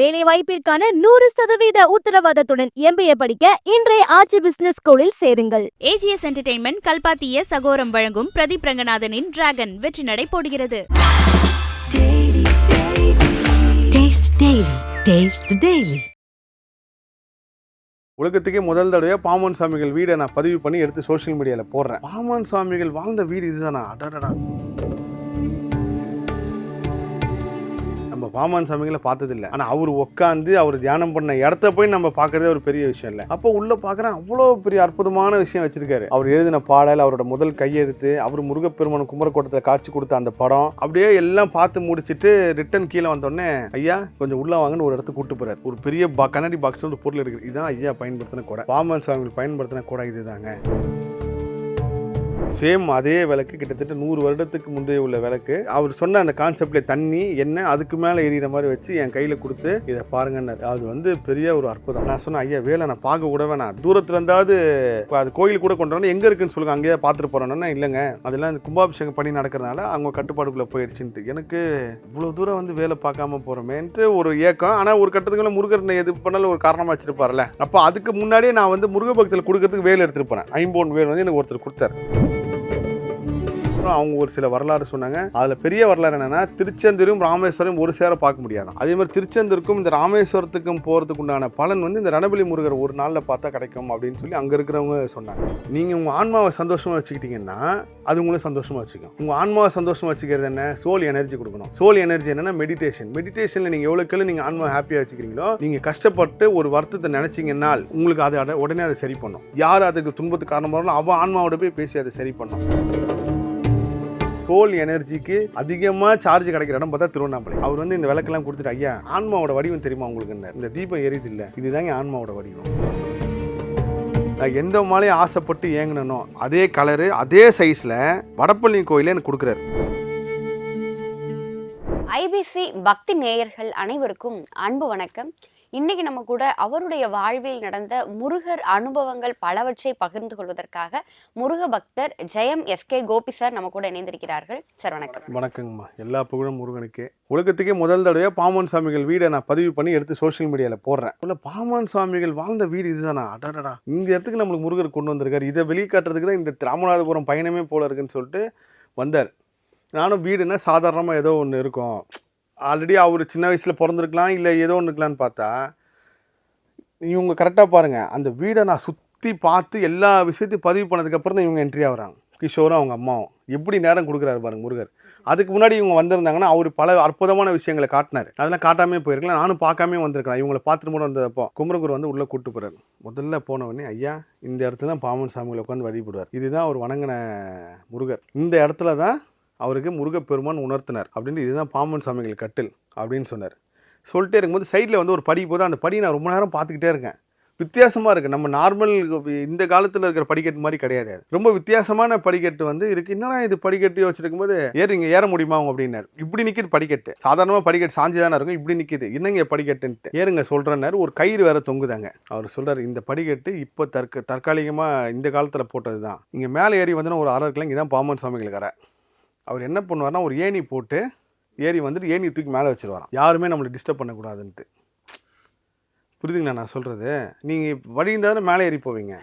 வேலை வாய்ப்பிற்கான நூறு சதவீத உத்தரவாதத்துடன் எம்பிஏ படிக்க இன்றைய ஆட்சி பிசினஸ் ஸ்கூலில் சேருங்கள். ஏஜிஎஸ் என்டர்டெயின்மெண்ட் கல்பாத்திய சகோரம் வழங்கும் பிரதீப் ரங்கநாதனின் டிராகன் வெற்றி நடை போடுகிறது. உலகத்துக்கே முதல் தடவையாக பாமன் சாமிகள் வீடை நான் பதிவு பண்ணி எடுத்து சோஷியல் மீடியாவில் போடுறேன். பாமன் சாமிகள் வாழ்ந்த வீடு இதுதானா? அடடடா. நம்ம பாமன் சாமிகளை பார்த்ததில்ல. ஆனால் அவர் உட்காந்து அவர் தியானம் பண்ண இடத்த போய் நம்ம பார்க்கறதே ஒரு பெரிய விஷயம் இல்லை. அப்போ உள்ள பார்க்குறேன் அவ்வளோ பெரிய அற்புதமான விஷயம் வச்சிருக்காரு. அவர் எழுதின பாடல் அவரோட முதல் கையெழுத்து அவர் முருகப்பெருமான் குமரக்கோட்டத்தில் காட்சி கொடுத்த அந்த படம் அப்படியே எல்லாம் பார்த்து முடிச்சுட்டு ரிட்டன் கீழே வந்தோடனே ஐயா கொஞ்சம் உள்ள வாங்கன்னு ஒரு இடத்துக்கு கூட்டு போறாரு. ஒரு பெரிய கண்ணாடி பாக்ஸ் ஒரு பொருள் இருக்குது இதுதான் ஐயா பயன்படுத்தின கூட. பாமன் சுவாமிகள் பயன்படுத்தின கூட இதுதாங்க. சேம் அதே விளக்கு கிட்டத்தட்ட நூறு வருடத்துக்கு முந்தைய உள்ள விளக்கு. அவர் சொன்ன அந்த கான்செப்டில் தண்ணி என்ன அதுக்கு மேலே எரியிற மாதிரி வச்சு என் கையில் கொடுத்து இதை பாருங்கன்னாரு. அது வந்து பெரிய ஒரு அற்புதம். நான் சொன்னேன் ஐயா வேலை நான் பார்க்க கூட வேணாம். தூரத்தில் இருந்தாவது அது கோயில் கூட கொண்டு வரணும். எங்கே இருக்குன்னு சொல்லுங்க அங்கேயே பார்த்துட்டு போறோம்னா இல்லைங்க. அதெல்லாம் இந்த கும்பாபிஷேகம் பண்ணி நடக்கிறதுனால அவங்க கட்டுப்பாடுக்குள்ளே போயிடுச்சுன்ட்டு. எனக்கு இவ்வளோ தூரம் வந்து வேலை பார்க்காம போகிறோமேன்ட்டு ஒரு ஏக்கம். ஆனால் ஒரு கட்டத்துக்குள்ள முருகர் எது பண்ணாலும் ஒரு காரணமாக வச்சிருப்பார்ல அப்போ அதுக்கு முன்னாடியே நான் வந்து முருக பக்தியில் கொடுக்கறதுக்கு வேலை எடுத்துகிட்டு போனேன் ஐம்போன் வேல் வந்து எனக்கு ஒருத்தர் கொடுத்தாரு. அதுக்கப்புறம் அவங்க ஒரு சில வரலாறு சொன்னாங்க. அதில் பெரிய வரலாறு என்னென்னா திருச்செந்தூரும் ராமேஸ்வரம் ஒரு சேர பார்க்க முடியாது அதே மாதிரி திருச்செந்தூருக்கும் இந்த ராமேஸ்வரத்துக்கும் போகிறதுக்கு உண்டான பலன் வந்து இந்த ரணபலி முருகர் ஒரு நாளில் பார்த்தா கிடைக்கும் அப்படின்னு சொல்லி அங்கே இருக்கிறவங்க சொன்னாங்க. நீங்கள் உங்கள் ஆன்மாவை சந்தோஷமாக வச்சுக்கிட்டீங்கன்னா அது உங்களை சந்தோஷமாக வச்சுக்கும். உங்கள் ஆன்மாவை சந்தோஷமாக வச்சுக்கிறது என்ன? சோல் எனர்ஜி கொடுக்கணும். சோல் எனர்ஜி என்னென்னா மெடிடேஷன் மெடிடேஷனில் நீங்கள் எவ்வளோக்கு நீங்கள் ஆன்மா ஹாப்பியாக வச்சுக்கிறீங்களோ நீங்கள் கஷ்டப்பட்டு ஒரு வருத்தத்தை நினச்சிங்கன்னா உங்களுக்கு அதை அட- உடனே அதை சரி பண்ணும். யார் அதுக்கு துன்பத்துக்கு காரணமாக அவன் ஆன்மாவோட போய் பேசி அதை சரி பண்ணும். சோல் எனர்ஜிக்கு அதிகமாக சார்ஜ் கிடைக்கிற இடம் பார்த்தா திருவண்ணாமலை. அவர் வந்து இந்த விளக்கெல்லாம் கொடுத்துட்டு ஐயா ஆன்மாவோட வடிவம் தெரியுமா உங்களுக்கு இந்த தீபம் எரியுது இல்லை. இதுதாங்க ஆன்மாவோட வடிவம். நான் எந்த மாலையும் ஆசைப்பட்டு ஏங்கினனோ அதே கலரு அதே சைஸில் வடப்பள்ளி கோயிலே எனக்கு கொடுக்குறாரு. ஐபிசி பக்தி நேயர்கள் அனைவருக்கும் அன்பு வணக்கம். இன்னைக்கு நம்ம கூட அவருடைய வாழ்வில் நடந்த முருகர் அனுபவங்கள் பலவற்றை பகிர்ந்து கொள்வதற்காக முருக பக்தர் ஜெயம் எஸ்கே கோபி சார் நம்ம கூட இணைந்திருக்கிறார்கள். சார் வணக்கம். வணக்கங்கம்மா. எல்லா புகழும் முருகனுக்கே. உலகத்துக்கே முதல் தடவையாக பாமன் சாமிகள் வீடை நான் பதிவு பண்ணி எடுத்து சோஷியல் மீடியாவில் போடுறேன். உள்ள பாமன் சாமிகள் வாழ்ந்த வீடு இதுதானா? அடடடா இந்த இடத்துக்கு நம்மளுக்கு முருகர் கொண்டு வந்திருக்காரு. இதை வெளிக்காட்டுறதுக்கு தான் இந்த ராமநாதபுரம் பயணமே போல இருக்குன்னு சொல்லிட்டு வந்தார். நானும் வீடுன்னா சாதாரணமாக ஏதோ ஒன்று இருக்கும். ஆல்ரெடி அவர் சின்ன வயசில் பிறந்திருக்கலாம் இல்லை ஏதோ ஒன்று இருக்கலான்னு பார்த்தா இவங்க கரெக்டாக பாருங்கள் அந்த வீடை நான் சுற்றி பார்த்து எல்லா விஷயத்தையும் பதிவு பண்ணதுக்கப்புறம் தான் இவங்க என்ட்ரி ஆகிறாங்க கிஷோரும் அவங்க அம்மாவும். எப்படி நேரம் கொடுக்குறாரு பாருங்க முருகர். அதுக்கு முன்னாடி இவங்க வந்திருந்தாங்கன்னா அவர் பல அற்புதமான விஷயங்களை காட்டினார். அதெல்லாம் காட்டாமே போயிருக்கலாம். நானும் பார்க்காம வந்திருக்கலாம். இவங்களை பார்த்துட்டு கூட வந்ததப்போ குமரகுரு வந்து உள்ளே கூட்டு போகிறார் முதல்ல போனவொடனே ஐயா இந்த இடத்துல தான் பாமன் சாமிகளை உட்காந்து வழிபடுவார். இதுதான் அவர் வணங்கின முருகர். இந்த இடத்துல தான் அவருக்கு முருகப்பெருமான் உணர்த்தினார். அப்படின்னு இதுதான் பாம்பன் சாமிகள் கட்டில் அப்படின்னு சொன்னார். சொல்லிட்டே இருக்கும்போது சைடில் வந்து ஒரு படி போது அந்த படி நான் ரொம்ப நேரம் பார்த்துக்கிட்டே இருக்கேன். வித்தியாசமாக இருக்குது நம்ம நார்மல் இந்த காலத்தில் இருக்கிற படிக்கட்டு மாதிரி கிடையாது ரொம்ப வித்தியாசமான படிக்கட்டு வந்து இருக்குது என்னடா இது படிக்கட்டு வச்சிருக்கும் போது ஏறிங்க ஏற முடியுமா? அவங்க அப்படின்னாரு. இப்படி நிற்கிது படிக்கட்டு. சாதாரணமாக படிக்கட்டு சாஞ்சி தானே இருக்கும். இப்படி நிற்கிது என்னங்க படிக்கட்டுன்ட்டு. ஏறுங்க சொல்கிறேன்னாரு ஒரு கயிறு வேற தொங்குதாங்க. அவர் சொல்கிறார் இந்த படிக்கட்டு இப்போ தற்க தற்காலிகமாக இந்த காலத்தில் போட்டது தான் இங்கே மேலே ஏறி வந்தோன்னா ஒரு அரை இருக்கலாம் இங்கே தான் பாமன் சாமிகளுக்கு கரை அவர் என்ன பண்ணுவார்னா ஒரு ஏணி போட்டு ஏறி வந்துட்டு ஏணி தூக்கி மேலே வச்சுருவாராம். யாருமே நம்மளை டிஸ்டர்ப் பண்ணக்கூடாதுன்ட்டு. புரியுதுங்களா நான் சொல்கிறது நீங்கள் வழி இருந்தால் மேலே ஏறி போவீங்க.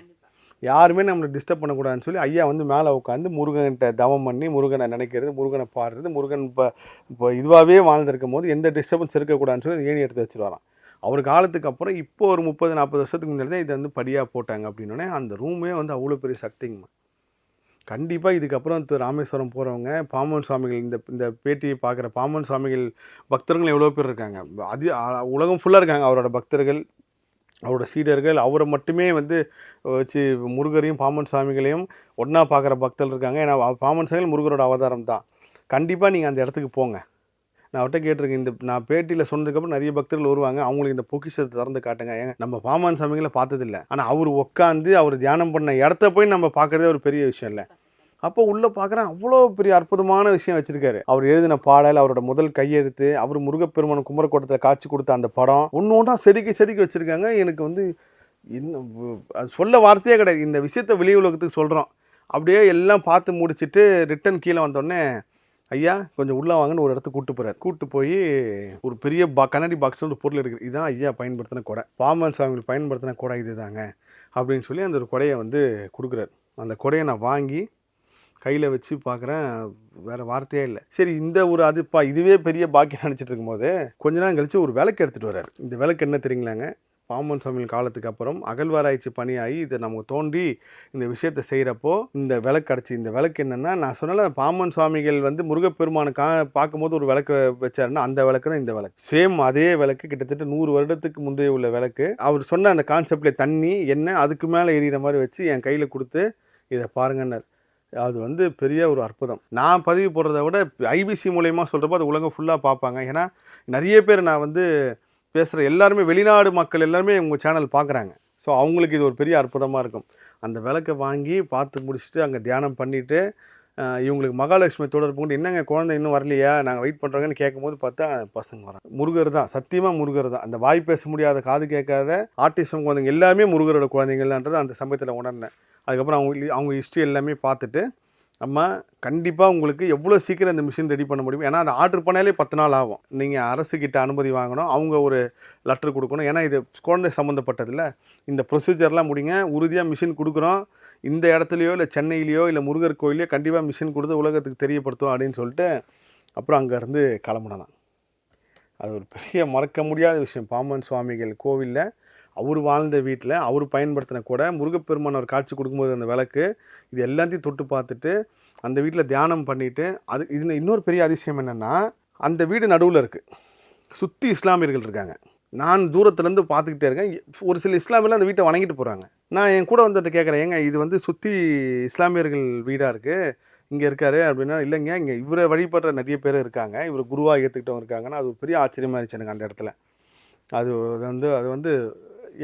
யாருமே நம்மளை டிஸ்டர்ப் பண்ணக்கூடாதுன்னு சொல்லி ஐயா வந்து மேலே உட்காந்து முருகன்கிட்ட தவம் பண்ணி முருகனை நினைக்கிறது முருகனை பாடுறது முருகன் இப்போ இப்போ இதுவாகவே வாழ்ந்துருக்கும் போது எந்த டிஸ்டர்பன்ஸ் இருக்கக்கூடாதுன்னு சொல்லி ஏணி எடுத்து வச்சுருவாராம். அவர் காலத்துக்கு அப்புறம் இப்போ ஒரு முப்பது நாற்பது வருஷத்துக்கு முன்னாடி தான் இதை வந்து படியாக போட்டாங்க அப்படின்னோடனே அந்த ரூமே வந்து அவ்வளோ பெரிய சக்திங்கம்மா கண்டிப்பாக இதுக்கப்புறம் திரு ராமேஸ்வரம் போகிறவங்க பாமன் சுவாமிகள் இந்த இந்த பேட்டியை பார்க்குற பாமன் சுவாமிகள் பக்தர்கள் எவ்வளோ பேர் இருக்காங்க. அது உலகம் ஃபுல்லாக இருக்காங்க. அவரோட பக்தர்கள் அவரோட சீடர்கள் அவரை மட்டுமே வந்து வச்சு முருகரையும் பாமன் சுவாமிகளையும் ஒன்றா பார்க்குற பக்தர்கள் இருக்காங்க. ஏன்னா பாமன் சுவாமிகள் முருகரோட அவதாரம் தான். கண்டிப்பாக நீங்கள் அந்த இடத்துக்கு போங்க. நான் அவர்கிட்ட கேட்டிருக்கேன் இந்த நான் பேட்டியில் சொன்னதுக்கப்புறம் நிறைய பக்தர்கள் வருவாங்க. அவங்களுக்கு இந்த பொக்கிஷத்தை திறந்து காட்டுங்க. ஏங்க நம்ம பாமான் சாமிகளை பார்த்ததில்ல. ஆனால் அவர் உட்காந்து அவர் தியானம் பண்ண இடத்த போய் நம்ம பார்க்குறதே ஒரு பெரிய விஷயம் இல்லை. அப்போ உள்ளே பார்க்குறேன் அவ்வளோ பெரிய அற்புதமான விஷயம் வச்சிருக்காரு. அவர் எழுதின பாடல் அவரோட முதல் கையெழுத்து அவர் முருகப்பெருமான் குமரக்கோட்டத்தில் காட்சி கொடுத்த அந்த படம் ஒன்று ஒன்றா செதுக்கி செதுக்கி வச்சுருக்காங்க. எனக்கு வந்து இன்னும் அது சொல்ல வார்த்தையே கிடையாது. இந்த விஷயத்தை வெளி உலகத்துக்கு சொல்கிறோம் அப்படியே எல்லாம் பார்த்து முடிச்சிட்டு ரிட்டன் கீழே வந்தோடனே ஐயா கொஞ்சம் உள்ள வாங்கன்னு ஒரு இடத்துக்கு கூட்டு போறாரு. கூட்டு போய் ஒரு பெரிய பா கண்ணாடி பாக்ஸ் ஒரு பொருள் இருக்குது இதுதான் ஐயா பயன்படுத்தின கொடை. பாமன் சுவாமிகள் பயன்படுத்தின கொடை இதுதாங்க. அப்படின்னு சொல்லி அந்த ஒரு கொடையை வந்து கொடுக்குறாரு. அந்த கொடையை நான் வாங்கி கையில் வச்சு பார்க்குறேன் வேறு வார்த்தையே இல்லை. சரி இந்த ஒரு அதுப்பா இதுவே பெரிய பாக்கியம் நினச்சிட்டு இருக்கும்போது கொஞ்ச நேரம் கழிச்சு ஒரு விளக்கு எடுத்துகிட்டு வர்றாரு. இந்த விளக்கு என்ன தெரியுங்களாங்க? பாம்பன் சுவாமி காலத்துக்கு அப்புறம் அகழ்வாராய்ச்சி பணியாகி இதை நம்ம தோண்டி இந்த விஷயத்தை செய்கிறப்போ இந்த விளக்கு கிடச்சி இந்த விளக்கு என்னென்னா நான் சொன்னல பாம்பன் சுவாமிகள் வந்து முருகப்பெருமானை கா பார்க்கும்போது ஒரு விளக்கு வச்சாருன்னா அந்த விளக்கு தான் இந்த விளக்கு. சேம் அதே விளக்கு கிட்டத்தட்ட நூறு வருடத்துக்கு முந்தைய உள்ள விளக்கு. அவர் சொன்ன அந்த கான்செப்டில் தண்ணி என்ன அதுக்கு மேலே எரியிற மாதிரி வச்சு என் கையில் கொடுத்து இதை பாருங்கன்னார். அது வந்து பெரிய ஒரு அற்புதம். நான் பதிவு போடுறத விட ஐபிசி மூலயமா சொல்கிறப்போ அது உலகம் ஃபுல்லாக பார்ப்பாங்க. ஏன்னா நிறைய பேர் நான் வந்து பேசுகிற எல்லாருமே வெளிநாடு மக்கள் எல்லாருமே உங்கள் சேனல் பார்க்குறாங்க ஸோ அவங்களுக்கு இது ஒரு பெரிய அற்புதமாக இருக்கும். அந்த விளக்கை வாங்கி பார்த்து முடிச்சுட்டு அங்கே தியானம் பண்ணிவிட்டு இவங்களுக்கு மகாலட்சுமி தொடர்பு கொண்டு என்னங்க குழந்தை இன்னும் வரலையா? நாங்கள் வெயிட் பண்ணுறோங்கன்னு கேட்கும்போது பார்த்தா பசங்க வராங்க. முருகர் தான். சத்தியமாக முருகர் தான். அந்த வாய் பேச முடியாத காது கேட்காத ஆர்டிசம் குழந்தைங்க எல்லாமே முருகரோட குழந்தைங்கள்ன்றது அந்த சமயத்தில் உணர்ந்தேன். அதுக்கப்புறம் அவங்க அவங்க ஹிஸ்ட்ரி எல்லாமே பார்த்துட்டு நம்ம கண்டிப்பாக உங்களுக்கு எவ்வளோ சீக்கிரம் இந்த மிஷின் ரெடி பண்ண முடியும்? ஏன்னா அதை ஆர்டர் பண்ணாலே பத்து நாள் ஆகும். நீங்கள் அரசுக்கிட்ட அனுமதி வாங்கணும். அவங்க ஒரு லெட்டர் கொடுக்கணும். ஏன்னா இது குழந்தை சம்மந்தப்பட்டதில்ல இந்த ப்ரொசீஜர்லாம் முடிங்க. உறுதியாக மிஷின் கொடுக்குறோம். இந்த இடத்துலையோ இல்லை சென்னையிலையோ இல்லை முருகர் கோயிலையோ கண்டிப்பாக மிஷின் கொடுத்து உலகத்துக்கு தெரியப்படுத்தும் அப்படின்னு சொல்லிட்டு அப்புறம் அங்கேருந்து கிளம்புனான் அது ஒரு பெரிய மறக்க முடியாத விஷயம். பாம்பன் சுவாமிகள் கோவிலில் அவர் வாழ்ந்த வீட்டில் அவர் பயன்படுத்தின கூட முருகப்பெருமான் ஒரு காட்சி கொடுக்கும்போது அந்த விளக்கு இது எல்லாத்தையும் தொட்டு பார்த்துட்டு அந்த வீட்டில் தியானம் பண்ணிவிட்டு அது இது இன்னொரு பெரிய அதிசயம் என்னென்னா அந்த வீடு நடுவில் இருக்குது சுற்றி இஸ்லாமியர்கள் இருக்காங்க. நான் தூரத்துலேருந்து பார்த்துக்கிட்டே இருக்கேன். ஒரு சில இஸ்லாமியர்கள் அந்த வீட்டை வணங்கிட்டு போகிறாங்க நான் என் கூட வந்துட்டு கேட்குறேன் ஏங்க இது வந்து சுற்றி இஸ்லாமியர்கள் வீடாக இருக்குது இங்கே இருக்காரு? அப்படின்னா இல்லைங்க இங்கே இவரை வழிபடுற நிறைய பேர் இருக்காங்க. இவர் குருவாக ஏற்றுக்கிட்டவங்க இருக்காங்கன்னா. அது ஒரு பெரிய ஆச்சரியமாக இருந்துச்சு எனக்கு அந்த இடத்துல. அது வந்து அது வந்து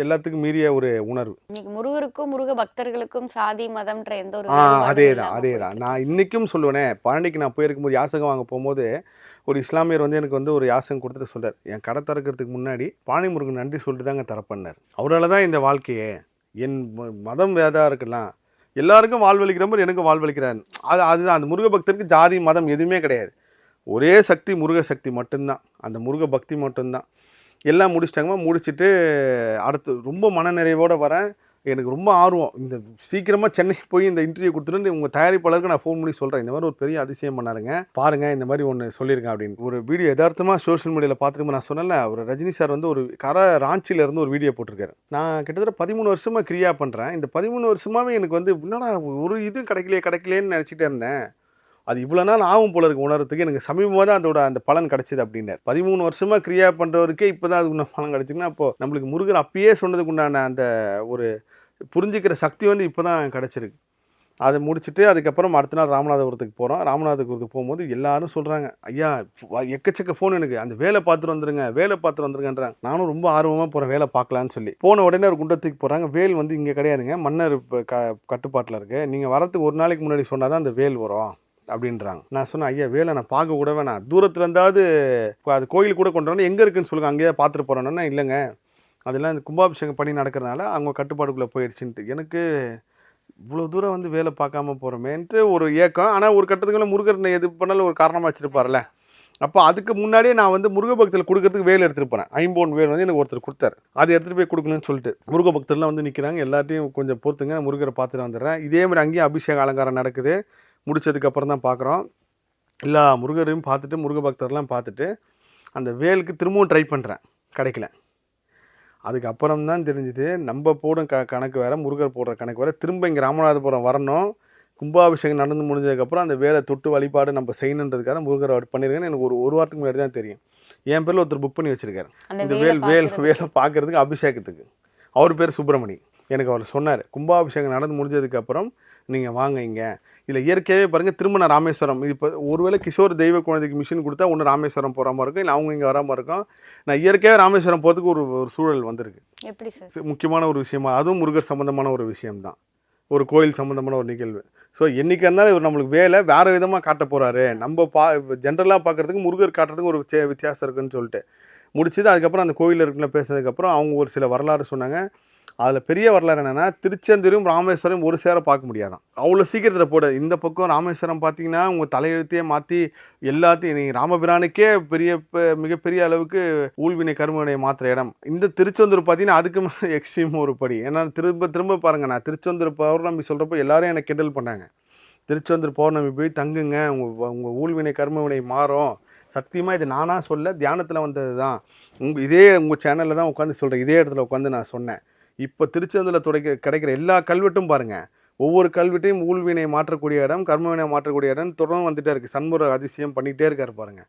எல்லாத்துக்கும் மீறிய ஒரு உணர்வு. இன்னைக்கு முருகருக்கும் முருக பக்தர்களுக்கும் சாதி மதம்ன்ற எந்த ஒரு ஆ அதே தான் அதே தான். நான். இன்றைக்கும் சொல்லுவேனே பழனிக்கு நான் போயிருக்கும்போது யாசகம் வாங்க போகும்போது ஒரு இஸ்லாமியர் வந்து எனக்கு வந்து ஒரு யாசகம் கொடுத்துட்டு சொல்றார். என் கடை திறக்கிறதுக்கு முன்னாடி பாணி முருகன் நன்றி சொல்லிட்டு தாங்க திறப்பண்ணார் அவரால் தான் இந்த வாழ்க்கையே. என் மதம் வேதா இருக்கலாம். எல்லாருக்கும் வாழ்வளிக்கிற மாதிரி எனக்கும் வாழ்வளிக்கிறார் அது அதுதான். அந்த முருக பக்தருக்கு ஜாதி மதம் எதுவுமே கிடையாது. ஒரே சக்தி முருக சக்தி மட்டும்தான். அந்த முருக பக்தி மட்டும்தான். எல்லாம் முடிச்சிட்டாங்கம்மா முடிச்சுட்டு அடுத்து ரொம்ப மனநிறைவோடு வரேன். எனக்கு ரொம்ப ஆர்வம். இந்த சீக்கிரமாக சென்னை போய் இந்த இன்டர்வியூ கொடுத்துட்டு உங்கள் தயாரிப்பாளருக்கு நான் ஃபோன் பண்ணி சொல்கிறேன் இந்த மாதிரி ஒரு பெரிய அதிசயம் பண்ணாருங்க. பாருங்கள் இந்த மாதிரி ஒன்று சொல்லியிருக்கேன் அப்படின்னு. ஒரு வீடியோ எதார்த்தமாக சோஷியல் மீடியாவில் பார்த்துட்டு நான் சொன்னல ஒரு ரஜினி சார் வந்து ஒரு கர ராஞ்சியில இருந்து ஒரு வீடியோ போட்டிருக்காரு. நான் கிட்டத்தட்ட பதிமூணு வருஷமாக கிரியா பண்ணுறேன் இந்த பதிமூணு வருஷமாவே எனக்கு வந்து என்னடா ஒரு இதுவும் கிடைக்கலையே கிடைக்கலையேன்னு நினச்சிட்டே இருந்தேன். அது இவ்வளோ நாள் ஆகும் போல இருக்கு உணர்றதுக்கு. எனக்கு சமீபமாக தான் அதோட அந்த பலன் கிடைச்சிது அப்படின்னார் பதிமூணு வருஷமாக கிரியா பண்ணுறவருக்கே இப்போ தான் அதுக்கு பலன் கிடைச்சிங்கன்னா அப்போது நம்மளுக்கு முருகர் அப்பயே சொன்னதுக்கு உண்டான அந்த ஒரு புரிஞ்சுக்கிற சக்தி வந்து இப்போ தான் கிடச்சிருக்கு. அதை முடிச்சுட்டு அதுக்கப்புறம் அடுத்த நாள் ராமநாதபுரத்துக்கு போகிறோம் ராமநாதபுரத்துக்கு போகும்போது எல்லாரும் சொல்கிறாங்க ஐயா எக்கச்சக்க ஃபோன் எனக்கு. அந்த வேலை பார்த்துட்டு வந்துருங்க வேலை பார்த்துட்டு வந்துருங்கன்றாங்க. நானும் ரொம்ப ஆர்வமாக போகிறேன் வேலை பார்க்கலான்னு சொல்லி. போன உடனே ஒரு குண்டத்துக்கு போகிறாங்க வேல் வந்து இங்கே கிடையாதுங்க. மன்னர் இப்போ க கட்டுப்பாட்டில் இருக்குது நீங்கள் வரத்துக்கு ஒரு நாளைக்கு முன்னாடி சொன்னால் தான் அந்த வேல் வரும். அப்படின்றாங்க. நான் சொன்னேன் ஐயா வேலை நான் பார்க்க கூட வேணாம். தூரத்தில் இருந்தாவது இப்போ அது கோயில் கூட கொண்டு வரணும் எங்கே இருக்குன்னு சொல்லுங்க. அங்கேயே பார்த்துட்டு போகிறோன்னா இல்லைங்க. அதெல்லாம் இந்த கும்பாபிஷேகம் பண்ணி நடக்கிறனால அவங்க கட்டுப்பாடுக்குள்ளே போயிடுச்சுன்ட்டு. எனக்கு இவ்வளோ தூரம் வந்து வேலை பார்க்காம போகிறோமேன்ட்டு ஒரு ஏக்கம். ஆனால் ஒரு கட்டத்துக்குள்ள முருகர் எது பண்ணாலும் ஒரு காரணமாக வச்சுருப்பார்ல அப்போ அதுக்கு முன்னாடியே நான் வந்து முருக பக்தத்தில் கொடுக்கறதுக்கு வேலை எடுத்துகிட்டு போனேன் ஐம்பொன் வேல் வந்து எனக்கு ஒருத்தர் கொடுத்தாரு. அதை எடுத்துகிட்டு போய் கொடுக்கணும்னு சொல்லிட்டு. முருக பக்தர்லாம் வந்து நிற்கிறாங்க எல்லாத்தையும் கொஞ்சம் பொறுத்துங்க. முருகரை பார்த்துட்டு வந்துடுறேன். இதே மாதிரி அங்கேயும் அபிஷேக அலங்காரம் நடக்குது. முடிச்சதுக்கு அப்புறம் தான் பார்க்குறோம். எல்லா முருகரையும் பார்த்துட்டு முருக பக்தர்லாம் பார்த்துட்டு அந்த வேலுக்கு திரும்பவும் ட்ரை பண்ணுறேன் கிடைக்கல. அதுக்கப்புறம் தான் தெரிஞ்சுது நம்ம போடும் க கணக்கு வேறு முருகர் போடுற கணக்கு வேறு. திரும்ப இங்கே ராமநாதபுரம் வரணும். கும்பாபிஷேகம் நடந்து முடிஞ்சதுக்கப்புறம் அந்த வேலை தொட்டு வழிபாடு நம்ம செய்யணுன்றதுக்காக முருகர் பண்ணியிருக்கேன்னு எனக்கு ஒரு ஒரு வாரத்துக்கு முன்னாடி தான் தெரியும். என் பேரில் ஒருத்தர் புக் பண்ணி வச்சிருக்காரு. இந்த வேலை வேல் வேல் பார்க்கறதுக்கு. வேலை பார்க்கறதுக்கு அபிஷேகத்துக்கு. அவர் பேர் சுப்பிரமணி. எனக்கு அவர் சொன்னார். கும்பாபிஷேகம் நடந்து முடிஞ்சதுக்கப்புறம் நீங்கள் வாங்க இங்கே. இதில் இயற்கையாகவே பாருங்கள் திரும்ப ராமேஸ்வரம். இப்போ ஒருவேளை கிஷோர் தெய்வ குழந்தைக்கு மிஷின் கொடுத்தா ஒன்று ராமேஸ்வரம் போகிற மாதிரி இருக்கும் இல்லை அவங்க இங்கே வராமல் இருக்கும். நான் இயற்கையாக ராமேஸ்வரம் போகிறதுக்கு ஒரு ஒரு சூழல் வந்திருக்கு. எப்படி சார்? முக்கியமான ஒரு விஷயமா அதுவும் முருகர் சம்பந்தமான ஒரு விஷயம்தான். ஒரு கோயில் சம்பந்தமான ஒரு நிகழ்வு. ஸோ என்னைக்கு இருந்தாலும் இவர் நம்மளுக்கு வேலை வேறு விதமாக காட்ட போகிறாரு நம்ம பா ஜென்ரலாக பார்க்குறதுக்கு முருகர் காட்டுறதுக்கு ஒரு வித்தியாசம் இருக்குன்னு சொல்லிட்டு. முடிச்சது அதுக்கப்புறம் அந்த கோயிலில் இருக்குன்னு பேசுனதுக்கப்புறம் அவங்க ஒரு சில வரலாறு சொன்னாங்க. அதில் பெரிய வரலாறு என்னென்னா திருச்செந்தூரும் ராமேஸ்வரம் ஒரு சேர பார்க்க முடியாதான். அவ்வளோ சீக்கிரத்தில் போட இந்த பக்கம் ராமேஸ்வரம் பார்த்தீங்கன்னா உங்கள் தலையெழுத்தையே மாற்றி எல்லாத்தையும் நீங்கள் ராமபிரானுக்கே பெரிய மிகப்பெரிய அளவுக்கு ஊழ்வினை கருமவினை மாற்றுற இடம். இந்த திருச்செந்தூர் பார்த்தீங்கன்னா அதுக்கு மேலே எக்ஸ்ட்ரீம் ஒரு படி. ஏன்னா திரும்ப திரும்ப பாருங்கள் நான் திருச்செந்தூர் பௌர்ணமி சொல்கிறப்போ எல்லாரும் எனக்கு கிண்டல் பண்ணாங்க. திருச்செந்தூர் பௌர்ணமி போய் தங்குங்க உங்கள் உங்கள் ஊழ்வினை கர்மவினை மாறும். சத்தியமாக இது நானாக சொல்ல தியானத்தில் வந்தது தான் உங்கள் இதே உங்கள் சேனலில் தான் உட்காந்து சொல்கிறேன் இதே இடத்துல உட்காந்து நான் சொன்னேன். இப்போ திருச்செந்தூரில் துடைக்க கிடைக்கிற எல்லா கல்வெட்டும் பாருங்கள் ஒவ்வொரு கல்வெட்டையும் ஊழ்வினை மாற்றக்கூடிய இடம் கர்மவினை மாற்றக்கூடிய இடம் தொடர்ந்து வந்துட்டே இருக்குது சண்முக அதிசயம் பண்ணிகிட்டே இருக்காரு பாருங்கள்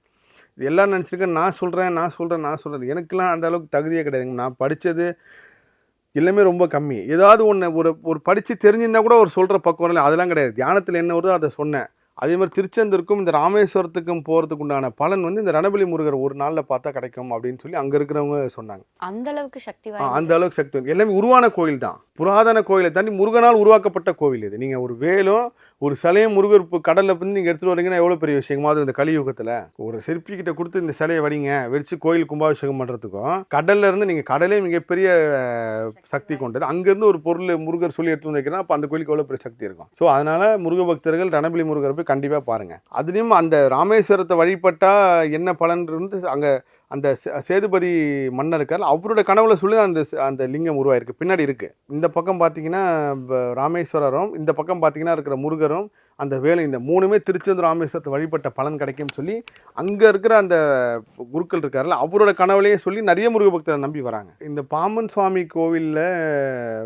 இது எல்லாம் நினச்சிருக்கேன். நான் சொல்கிறேன் நான் சொல்கிறேன் நான் சொல்கிறேன் எனக்கெல்லாம் அந்த அளவுக்கு தகுதியே கிடையாதுங்க. நான் படித்தது எல்லாமே ரொம்ப கம்மி. ஏதாவது ஒன்று ஒரு ஒரு படித்து தெரிஞ்சிருந்தா கூட ஒரு சொல்கிற பக்கம் இல்லை. அதெல்லாம் கிடையாது. தியானத்தில் என்ன வருதோ அதை சொன்னேன். அதே மாதிரி திருச்செந்தூருக்கும் இந்த ராமேஸ்வரத்துக்கும் போகிறதுக்கு உண்டான பலன் வந்து இந்த ரணபலி முருகர் ஒரு நாளில் பார்த்தா கிடைக்கும் அப்படின்னு சொல்லி அங்கே இருக்கிறவங்க சொன்னாங்க. அந்த அளவுக்கு சக்தி அந்த அளவுக்கு சக்தி. எல்லாமே உருவான கோயில் தான். புராதன கோயிலை தாண்டி முருகனால் உருவாக்கப்பட்ட கோவில் இது. நீங்கள் ஒரு வேலும் ஒரு சிலையும் முருகர் கடலில் வந்து நீங்கள் எடுத்துகிட்டு வரீங்கன்னா எவ்வளோ பெரிய விஷயமா அது இந்த கலியுகத்தில்? ஒரு சிற்பிக்கிட்ட கொடுத்து இந்த சிலையை வடிங்க வெடிச்சு கோயில் கும்பாபிஷேகம் பண்ணுறதுக்கும் கடல்ல இருந்து நீங்கள் கடலே மிகப்பெரிய சக்தி கொண்டது. அங்கேருந்து ஒரு பொருள் முருகர் சொல்லி எடுத்து வந்து வைக்கிறா அப்போ அந்த கோயிலுக்கு எவ்வளோ பெரிய சக்தி இருக்கும். ஸோ அதனால முருக பக்தர்கள் ரணபலி முருகரை போய் கண்டிப்பாக பாருங்கள் அதுலேயும் அந்த ராமேஸ்வரத்தை வழிபட்டால் என்ன பலன் இருந்து அங்கே அந்த சே- சேதுபதி மன்னர் இருக்கார் அவரோட கனவுல சொல்லி அந்த அந்த லிங்கம் உருவாயிருக்கு. பின்னாடி இருக்கு. இந்த பக்கம் பார்த்தீங்கன்னா ராமேஸ்வரரும் இந்த பக்கம் பார்த்தீங்கன்னா இருக்கிற முருகரும் அந்த வேலை இந்த மூணுமே திருச்செந்தூர் ராமேஸ்வரத்தை வழிபட்ட பலன் கிடைக்கும்னு சொல்லி அங்கே இருக்கிற அந்த குருக்கள் இருக்கார்ல அவரோட கனவுலையே சொல்லி நிறைய முருக பக்தரை நம்பி வராங்க. இந்த பாமன் சுவாமி கோவிலில்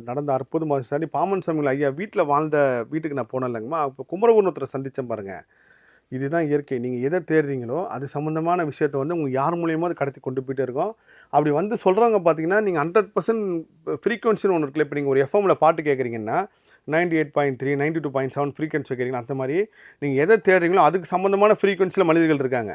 நடந்த அற்புதமாக சரி பாமன் சுவாமிகள் ஐயா வீட்டில் வாழ்ந்த வீட்டுக்கு நான் போனேன் இல்லைங்கம்மா அப்போ குமரகுணத்தில் சந்தித்தேன் பாருங்கள் இதுதான் இயற்கை. நீங்கள் எதை தேடுறீங்களோ அது சம்மந்தமான விஷயத்தை வந்து உங்கள் யார் மூலியமாக அதை கடத்தி கொண்டு போயிட்டே இருக்கோம் அப்படி வந்து சொல்கிறவங்க பார்த்தீங்கன்னா நீங்கள் ஹண்ட்ரட் பர்சன்ட் ஃப்ரீக்வன்சின்னு ஒன்று இருக்குல்ல. இப்போ நீங்கள் ஒரு எஃப்எம்மில் பாட்டு கேட்குறீங்கன்னா ninety eight point three ninety two point seven frequency வைக்கிறீங்களா அந்த மாதிரி நீங்கள் எதை தேடுறீங்களோ அதுக்கு சம்மந்தமான ஃப்ரீக்வன்சியில் மனிதர்கள் இருக்காங்க.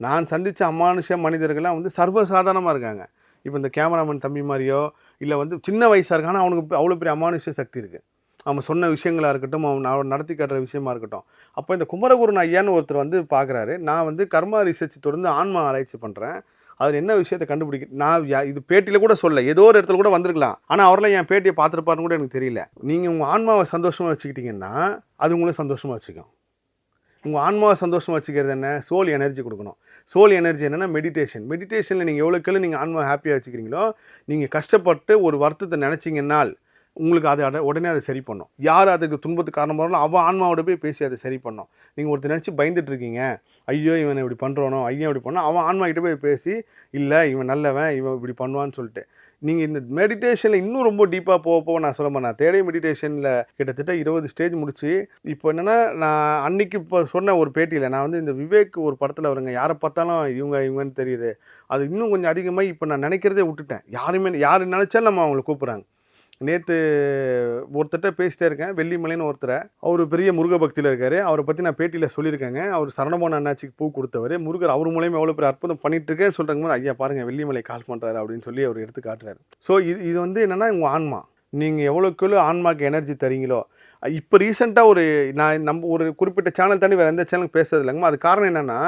நான் சந்தித்த அமானுஷ மனிதர்கள்லாம் வந்து சர்வசாதாரணமாக இருக்காங்க. இப்போ இந்த கேமராமேன் தம்பி மாதிரியோ இல்லை வந்து சின்ன வயசாக இருக்காங்க அவனுக்கு அவ்வளோ பெரிய அமானுஷ சக்தி இருக்குது அவன் சொன்ன விஷயங்களாக இருக்கட்டும் அவன் அவன் நடத்தி காட்டுற விஷயமா இருக்கட்டும். அப்போ இந்த குமரகுருன் ஐயான்னு ஒருத்தர் வந்து பார்க்குறாரு நான் வந்து கர்மா ரிசர்ச் தொடர்ந்து ஆன்மா ஆராய்ச்சி பண்ணுறேன் அதில் என்ன விஷயத்தை கண்டுபிடிக்க நான் யா- இது பேட்டியில் கூட சொல்ல ஏதோ ஒரு இடத்துல கூட வந்திருக்கலாம். ஆனால் அவரெல்லாம் என் பேட்டியை பார்த்துருப்பாருன்னு கூட எனக்கு தெரியல. நீங்கள் உங்கள் ஆன்மாவை சந்தோஷமாக வச்சுக்கிட்டீங்கன்னா அது உங்களும் சந்தோஷமாக வச்சுக்கும். உங்கள் ஆன்மாவை சந்தோஷமாக வச்சுக்கிறது என்ன? சோல் எனர்ஜி கொடுக்கணும். சோல் எனர்ஜி என்னென்னா மெடிடேஷன் மெடிடேஷனில் நீங்கள் எவ்வளோக்கெல்லாம் நீங்கள் ஆன்மா ஹாப்பியாக வச்சுக்கிறீங்களோ நீங்கள் கஷ்டப்பட்டு ஒரு வருத்தத்தை நினச்சிங்கன்னால் உங்களுக்கு அதை அட- உடனே அதை சரி பண்ணும். யார் அதுக்கு துன்பத்துக்கு காரணமாக அவன் ஆன்மாவோட போய் பேசி அதை சரி பண்ணும். நீங்கள் ஒருத்தர் நினச்சி பயந்துட்டு இருக்கீங்க ஐயோ இவன் இப்படி பண்ணுறானோ ஐயோ இப்படி பண்ணோம் அவன் ஆன்மா கிட்ட போய் பேசி இல்லை இவன் நல்லவன் இவன் இப்படி பண்ணுவான்னு சொல்லிட்டு. நீங்கள் இந்த மெடிடேஷனில் இன்னும் ரொம்ப டீப்பாக போக போக நான் சொல்ல நான் தேடை மெடிடேஷனில் கிட்டத்தட்ட இருபது ஸ்டேஜ் முடிச்சு இப்போ என்னென்னா நான் அன்னைக்கு இப்போ சொன்ன ஒரு பேட்டியில் நான் வந்து இந்த விவேக் ஒரு படத்தில் வருங்க யாரை பார்த்தாலும் இவங்க இவங்கன்னு தெரியுது. அது இன்னும் கொஞ்சம் அதிகமாக இப்போ நான் நினைக்கிறதே விட்டுட்டேன். யாருமே யார் நினச்சாலும் நம்ம அவங்களை கூப்பிட்றாங்க. நேற்று ஒருத்தர்கிட்ட பேசிட்டே இருக்கேன். வெள்ளிமலைன்னு ஒருத்தரை. அவர் பெரிய முருக பக்தியில் இருக்காரு. அவரை பற்றி நான் பேட்டியில் சொல்லியிருக்கேங்க. அவர் சரணபவன் அண்ணாச்சிக்கு பூ கொடுத்தவர். முருகர் அவர் மூலயமா எவ்வளோ பெரிய அற்புதம் பண்ணிட்டு இருக்கேன் சொல்கிறாங்க போது ஐயா பாருங்கள் வெள்ளிமலை கால் பண்ணுறாரு அப்படின்னு சொல்லி அவர் எடுத்து காட்டுறாரு. ஸோ இது இது வந்து என்னென்னா உங்கள் ஆன்மா. நீங்கள் எவ்வளோக்கு எவ்வளோ ஆன்மாக்கு எனர்ஜி தரீங்களோ இப்போ ரீசெண்டாக ஒரு நான் நம்ம ஒரு குறிப்பிட்ட சேனல் தாண்டி வேறு எந்த சேனலுக்கு பேசுறது இல்லைங்கம்மா அது காரணம் என்னென்னா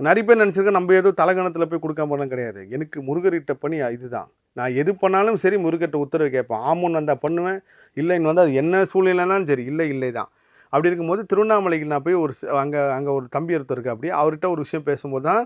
நிறைய பேர் நினச்சிருக்கேன் நம்ம ஏதோ தலகணத்தில் போய் கொடுக்காம போனோம் கிடையாது. எனக்கு முருகர்கிட்ட பணி இதுதான். நான் எது பண்ணாலும் சரி முருகட்ட உத்தரவு கேட்பேன். ஆமோன்னு வந்தால் பண்ணுவேன். இல்லைன்னு வந்தால் அது என்ன சூழ்நிலைனாலும் சரி இல்லை இல்லை தான். அப்படி இருக்கும்போது திருவண்ணாமலைக்கு நான் போய் ஒரு அங்கே அங்கே ஒரு தம்பி ஒருத்தர் இருக்கு அப்படி அவர்கிட்ட ஒரு விஷயம் பேசும்போது தான்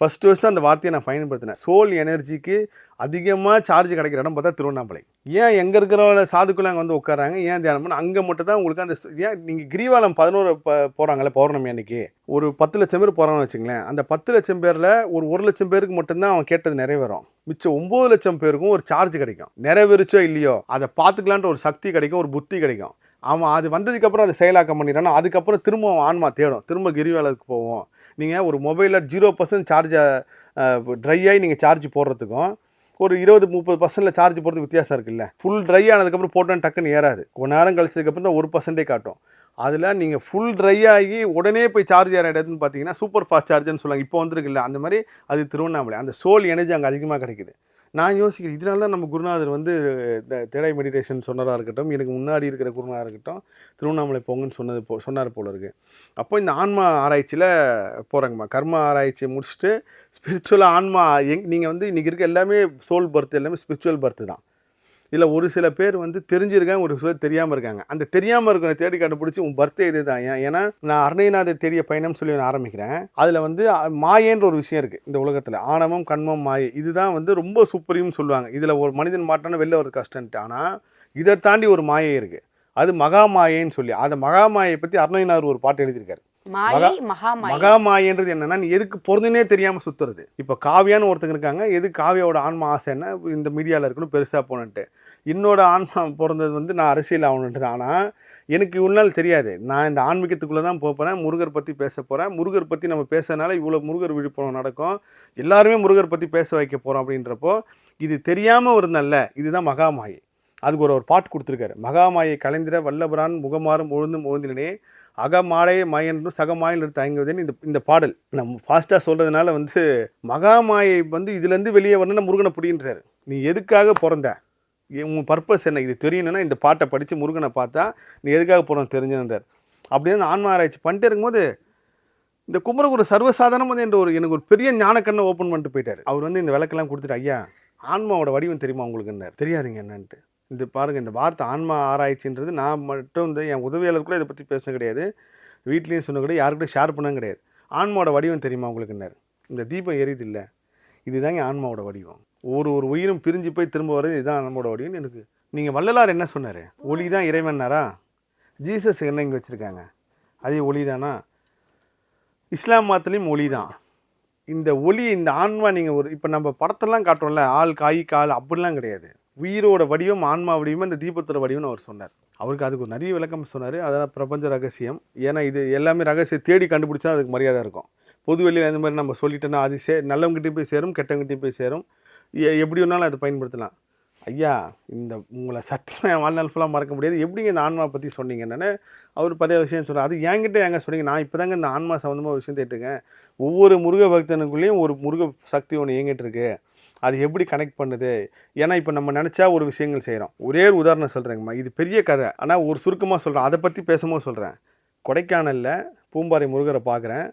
ஃபஸ்ட்டு ஃபஸ்ட்டு அந்த வார்த்தையை நான் பயன்படுத்தினேன். சோல் எனர்ஜிக்கு அதிகமாக சார்ஜ் கிடைக்கிற இடம் பார்த்தா திருவண்ணாமலை. ஏன் எங்கே இருக்கிற சாதுக்குள்ள அங்கே வந்து உட்காராங்க ஏன் தியானம் பண்ண அங்கே மட்டும் தான் உங்களுக்கு அந்த ஏன் நீங்கள் கிரிவாலம் பதினோரு போகிறாங்களே பௌர்ணமி அன்னைக்கு. ஒரு பத்து லட்சம் பேர் போகிறாங்கன்னு வச்சுங்களேன் அந்த பத்து லட்சம் பேரில் ஒரு ஒரு லட்சம் பேருக்கு மட்டும்தான் அவன் கேட்டது நிறைவேறும். மிச்சம் ஒம்பது லட்சம் பேருக்கும் ஒரு சார்ஜ் கிடைக்கும். நிறைவேறுச்சோ இல்லையோ அதை பார்த்துக்கலான்ற ஒரு சக்தி கிடைக்கும் ஒரு புத்தி கிடைக்கும். அவன் அது வந்ததுக்கப்புறம் அதை செயலாக்கம் பண்ணிடுறான் அதுக்கப்புறம் திரும்ப அவன் ஆன்மா தேடும். திரும்ப கிரிவலத்துக்கு போவோம். நீங்கள் ஒரு மொபைலில் ஜீரோ பர்சன்ட் சார்ஜை ட்ரை ஆகி நீங்கள் சார்ஜ் போடுறதுக்கும் ஒரு இருபது முப்பது பர்சன்டில் சார்ஜ் போடுறதுக்கு வித்தியாசம் இருக்குல்ல. ஃபுல் ட்ரை ஆனதுக்கப்புறம் போட்டால் டக்குன்னு ஏறாது. கொஞ்ச நேரம் கழிச்சதுக்கப்புறம் தான் ஒரு பர்சன்டே காட்டும். அதில் நீங்கள் ஃபுல் ட்ரை ஆகி உடனே போய் சார்ஜ் ஏற இடத்துன்னு பார்த்தீங்கன்னா சூப்பர் ஃபாஸ்ட் சார்ஜர்னு சொல்லுவாங்க. இப்போ வந்திருக்குல்ல அந்த மாதிரி அது திருவண்ணாமலை அந்த சோல் எனர்ஜி அங்கே அதிகமாக கிடைக்குது. நான் யோசிக்கிறேன். இதனால தான் நம்ம குருநாதர் வந்து இந்த தேடை மெடிடேஷன் சொன்னதாக இருக்கட்டும் எனக்கு முன்னாடி இருக்கிற குருநாதர் இருக்கட்டும் திருவண்ணாமலை போங்கன்னு சொன்னது போ சொன்னார் போல இருக்கு. அப்போ இந்த ஆன்மா ஆராய்ச்சியில் போகிறாங்கம்மா கர்ம ஆராய்ச்சி முடிச்சுட்டு ஸ்பிரிச்சுவலாக ஆன்மா எங் நீங்கள் வந்து இன்றைக்கி இருக்க எல்லாமே சோல் பர்த் எல்லாமே ஸ்பிரிச்சுவல் பர்த் தான். இதில் ஒரு சில பேர் வந்து தெரிஞ்சிருக்காங்க ஒரு சில பேர் தெரியாமல் இருக்காங்க. அந்த தெரியாமல் இருக்கிற தேடி கண்டுபிடிச்சி உன் பர்த்டே இது தான். ஏன் ஏன்னா நான் அருணைநாத தேடிய பயணம் சொல்லி நான் ஆரம்பிக்கிறேன். அதில் வந்து மாயன்ற ஒரு விஷயம் இருக்குது இந்த உலகத்தில். ஆணவம் கண்மம் மாயை. இதுதான் வந்து ரொம்ப சூப்பரியும் சொல்லுவாங்க. இதில் ஒரு மனிதன் மாட்டான வெளில ஒரு கஷ்டன்ட்டு ஆனால் இதை தாண்டி ஒரு மாயை இருக்குது அது மகா மாயைன்னு சொல்லி. அந்த மகா மாயை பற்றி அருணைநாதர் ஒரு பாட்டு எழுதியிருக்காரு. மாயை மகாமாயை மகாமாயன்றது என்னன்னா நீ எதுக்கு பிறந்தனே தெரியாம சுத்துறது? இப்போ காவியான்னு ஒருத்தங்க இருக்காங்க. எது காவியாவோட ஆன்மா ஆசை என்ன? இந்த மீடியாவில் இருக்கணும் பெருசா போனன்ட்டு. என்னோட ஆன்மா பிறந்தது வந்து நான் அரசியல் ஆகணுன்ட்டு தான். ஆனால் எனக்கு இவ்வளோ நாள் தெரியாது. நான் இந்த ஆன்மீகத்துக்குள்ளே தான் போகிறேன் முருகர் பற்றி பேச போகிறேன் முருகர் பற்றி நம்ம பேசுறதுனால இவ்வளோ முருகர் விழிப்புணர்வு நடக்கும். எல்லாருமே முருகர் பற்றி பேச வைக்க போகிறோம் அப்படின்றப்போ இது தெரியாமல் ஒரு நல்ல இதுதான் மகாமாயை. அதுக்கு ஒரு ஒரு பாட்டு கொடுத்துருக்காரு. மகாமாயை கலைந்திர வல்லபுரான் முகமாறும் ஒழுந்தும் ஒழுந்தினே அகமாடைய மயன்றும் சகமாயில் தயங்குவதுன்னு இந்த இந்த பாடல். நம்ம ஃபாஸ்ட்டாக சொல்கிறதுனால வந்து மகாமாயை வந்து இதுலேருந்து வெளியே வரணும்னா முருகனை பிடின்றாரு நீ எதுக்காக பிறந்த? உன் பர்பஸ் என்ன? இது தெரியணும்னா இந்த பாட்டை படித்து முருகனை பார்த்தா நீ எதுக்காக போகிறோம் தெரிஞ்சுன்றார் அப்படின்னு ஆன்ம ஆராய்ச்சி பண்ணிட்டு இருக்கும்போது இந்த குமரகுரு சர்வசாதாரணம் என்ற ஒரு எனக்கு ஒரு பெரிய ஞானக்கண்ணை ஓப்பன் பண்ணிட்டு போயிட்டார். அவர் வந்து இந்த விளக்கெல்லாம் கொடுத்துட்டு ஐயா ஆன்மாவோட வடிவம் தெரியுமா உங்களுக்குன்னாரு? தெரியாதுங்க என்னன்ட்டு இது பாருங்கள் இந்த வார்த்தை ஆன்மா ஆராய்ச்சின்றது நான் மட்டும் இந்த என் உதவியாளர் கூட இதை பற்றி பேச கிடையாது. வீட்லேயும் சொன்ன கிடையாது யாருக்கிட்ட ஷேர் பண்ண கிடையாது. ஆன்மாவோட வடிவம் தெரியுமா உங்களுக்குன்னாரு? இந்த தீபம் எரியுது இல்லை. இதுதாங்க ஆன்மாவோட வடிவம். ஒரு ஒரு உயிரும் பிரிஞ்சு போய் திரும்ப வர்றது இதுதான் நம்மளோட வடிவம்னு எனக்கு நீங்கள் வள்ளலார் என்ன சொன்னார்? ஒளி தான் இறைவன்னாரா? ஜீசஸ் என்ன இங்கே வச்சுருக்காங்க? அதே ஒளி தானா இஸ்லாம் மதத்துலேயும் ஒளி தான் இந்த ஒளி இந்த ஆன்மா நீங்கள் ஒரு இப்போ நம்ம படத்தெல்லாம் காட்டுறோம்ல ஆள் காய் கால் அப்படிலாம் கிடையாது. உயிரோட வடிவம் ஆன்மா வடிவம் இந்த தீபத்தோட வடிவம்னு அவர் சொன்னார். அவருக்கு அதுக்கு ஒரு நிறைய விளக்கம் சொன்னார். அதான் பிரபஞ்ச ரகசியம். ஏன்னா இது எல்லாமே ரகசியம் தேடி கண்டுபிடிச்சா அதுக்கு மரியாதை இருக்கும். பொது வெளியில் இந்த மாதிரி நம்ம சொல்லிட்டோன்னா அது சே நல்லவங்ககிட்டயும் போய் சேரும் கெட்டவங்ககிட்டயும் போய் சேரும். எப்படி வேணாலும் அதை பயன்படுத்தலாம். ஐயா இந்த உங்களை சத்தியமாக என் வாழ்நாள் ஃபுல்லாக மறக்க முடியாது. எப்படிங்க இந்த ஆன்மா பற்றி சொன்னீங்கன்னு அவர் பழைய விஷயம் சொல்கிறார் அது என்கிட்ட எங்க சொன்னீங்க? நான் இப்போ தாங்க இந்த ஆன்மா சம்மந்தமாக ஒரு விஷயம் கேட்டுருக்கேன். ஒவ்வொரு முருக பக்தனுக்குள்ளேயும் ஒரு முருக சக்தி ஒன்று இயங்கிட்டு இருக்கு. அது எப்படி கனெக்ட் பண்ணுது? ஏன்னா இப்போ நம்ம நினச்சா ஒரு விஷயங்கள் செய்கிறோம் ஒரே ஒரு உதாரணம் சொல்கிறேங்கம்மா இது பெரிய கதை. ஆனால் ஒரு சுருக்கமாக சொல்கிறேன் அதை பற்றி பேசும்போது சொல்கிறேன் கொடைக்கானலில் பூம்பாறை முருகரை பார்க்குறேன்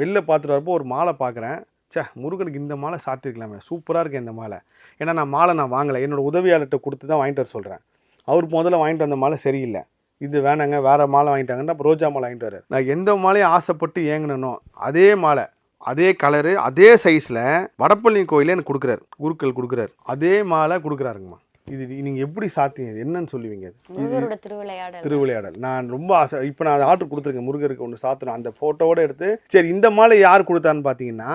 வெளில பார்த்துட்டு வரப்போ ஒரு மாலை பார்க்குறேன் ச்சே முருகனுக்கு இந்த மாலை சாத்திருக்கலாமே. சூப்பராக இருக்கு இந்த மாலை. ஏன்னா நான் மாலை நான் வாங்கலை. என்னோட உதவியாளர்கிட்ட கொடுத்து தான் வாங்கிட்டு வர சொல்கிறேன் அவர் முதல்ல வாங்கிட்டு வந்த மாலை சரியில்லை. இது வேணாங்க வேற மாலை வாங்கிட்டாங்கன்னா அப்ப ரோஜா மாலை வாங்கிட்டு வர்றாரு. நான் எந்த மாலையை ஆசைப்பட்டு ஏங்கினனோ அதே மாலை அதே கலரு அதே சைஸில் வடப்பள்ளி கோயிலே எனக்கு கொடுக்குறாரு. குருக்கள் கொடுக்குறாரு. அதே மாலை கொடுக்குறாருங்கம்மா. இது நீங்கள் எப்படி சாத்தியம்? இது என்னன்னு சொல்லுவீங்க? திருவிளையாடல். திருவிளையாடல். நான் ரொம்ப ஆசை இப்போ நான் ஆர்டர் கொடுத்துருக்கேன். முருகருக்கு ஒன்று சாத்தணும். அந்த ஃபோட்டோவோட எடுத்து சரி இந்த மாலை யார் கொடுத்தான்னு பார்த்தீங்கன்னா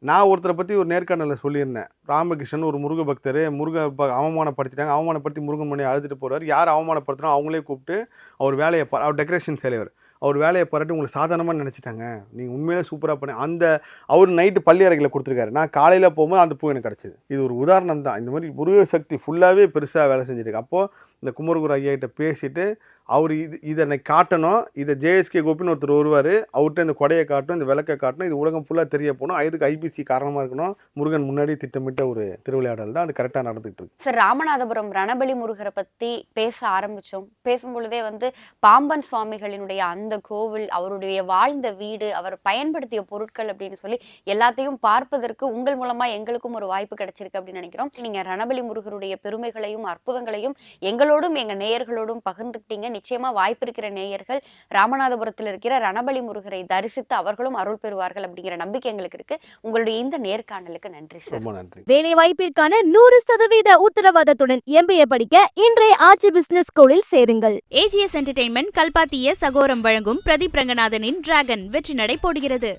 நான் ஒருத்தரை பற்றி ஒரு நேர்காணலில் சொல்லியிருந்தேன். ராமகிருஷ்ணன் ஒரு முருக பக்தர் முருக ப- அவமானப்படுத்திட்டாங்க. அவமானப்படுத்தி முருகன் மணி அழுதுட்டு போகிறார் யார் அவமானப்படுத்தினோ அவங்களே கூப்பிட்டு அவர் வேலையை பா- அவர் டெக்கரேஷன் சேலைவர் அவர். வேலையை பாராட்டி உங்களுக்கு சாதாரணமாக நினச்சிட்டாங்க. நீங்கள் உண்மையிலே சூப்பராக பண்ணி. அந்த அவர் நைட்டு பள்ளி அறைகளை கொடுத்துருக்காரு. நான் காலையில் போகும்போது அந்த பூ எனக்கு கிடச்சிது. இது ஒரு உதாரணம் தான் இந்த மாதிரி முருக சக்தி ஃபுல்லாகவே பெருசாக வேலை செஞ்சுருக்கு. அப்போது இந்த குமரகுரு ஐயா கிட்ட பேசிட்டு அவர் இது இதனை காட்டணும். இதை ஜேஎஸ்கே கோபின்னு ஒருத்தர் வருவார். அவர்கிட்ட இந்த கொடையை காட்டணும் இந்த விளக்கை காட்டணும். இது உலகம் ஃபுல்லாக தெரிய போகணும். அதுக்கு ஐபிசி காரணமாக இருக்கணும். முருகன் முன்னாடி திட்டமிட்ட ஒரு திருவிளையாடல் தான். அது கரெக்டாக நடந்துகிட்டு இருக்கு. சார் ராமநாதபுரம் ரணபலி முருகரை பற்றி பேச ஆரம்பித்தோம் பேசும் பொழுதே வந்து பாம்பன் சுவாமிகளினுடைய அந்த கோவில் அவருடைய வாழ்ந்த வீடு அவர் பயன்படுத்திய பொருட்கள் அப்படின்னு சொல்லி எல்லாத்தையும் பார்ப்பதற்கு உங்கள் மூலமாக எங்களுக்கும் ஒரு வாய்ப்பு கிடைச்சிருக்கு அப்படின்னு நினைக்கிறோம். நீங்கள் ரணபலி முருகருடைய பெருமைகளையும் அற்புதங்களையும் எங்களோடும் எங்கள் நேயர்களோடும் பகிர்ந்துக்கிட்டீங்க. நிச்சயமா வாய்ப்பு இருக்கிற நேயர்கள் ராமநாதபுரத்தில் இருக்கிற ரணபலி முருகரை தரிசித்து அவர்களும் அருள் பெறுவார்கள் அப்படிங்கிற நம்பிக்கை எங்களுக்கு இருக்கு. உங்களுடைய இந்த நேர்காணலுக்கு நன்றி சார். ரொம்ப நன்றி. வேலை வாய்ப்பிற்கான நூறு சதவீத உத்தரவாதத்துடன் எம்பிஏ படிக்க இன்றைய ஆட்சி பிசினஸ் ஸ்கூலில் சேருங்கள். ஏஜிஎஸ் என்டர்டெயின்மெண்ட் கல்பாத்திய சகோரம் வழங்கும் பிரதீப் ரங்கநாதனின் டிராகன் வெற்றி நடை போடுகிறது.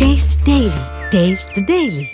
Taste the Daily. Taste the Daily.